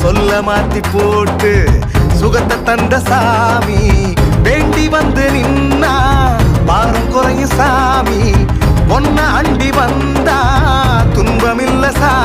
சொல்ல மாத்தி போட்டு சுகத்தை தந்த சாமி. வேண்டி வந்து நின்னா பாரம் குறையும் சாமி. ஒன்ன அண்டி வந்தா துன்பமில்ல சாமி.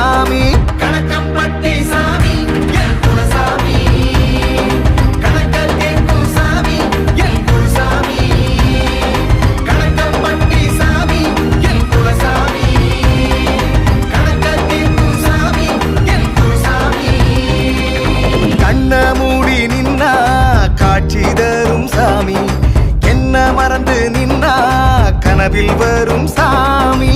கனவில் வரும் சாமி.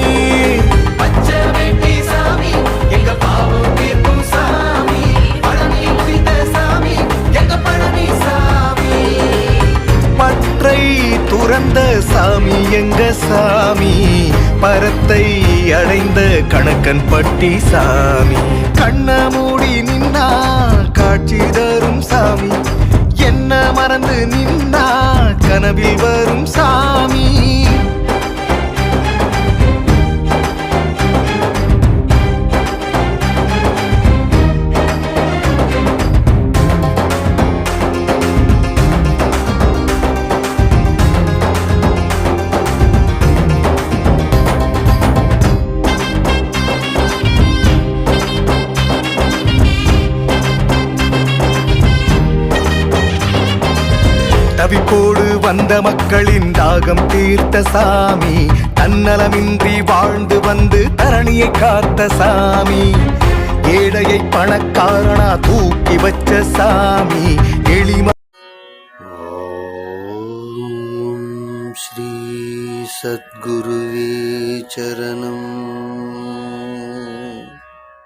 எங்க சாமி? பரத்தை அடைந்த கணக்கன் பட்டி சாமி கண்ண மூடி நின்னா காட்சி தரும் சாமி. என்ன மறந்து நின் தவிப்போடு வந்த மக்களின் தாகம் தீர்த்த சாமி. தன்னலமின்றி வாழ்ந்து வந்து தரணியை காத்த சாமி. ஏழையை பணக்காரனா தூக்கி வச்ச சாமி. எளிம ஸ்ரீ சத்குருவே சரணம்.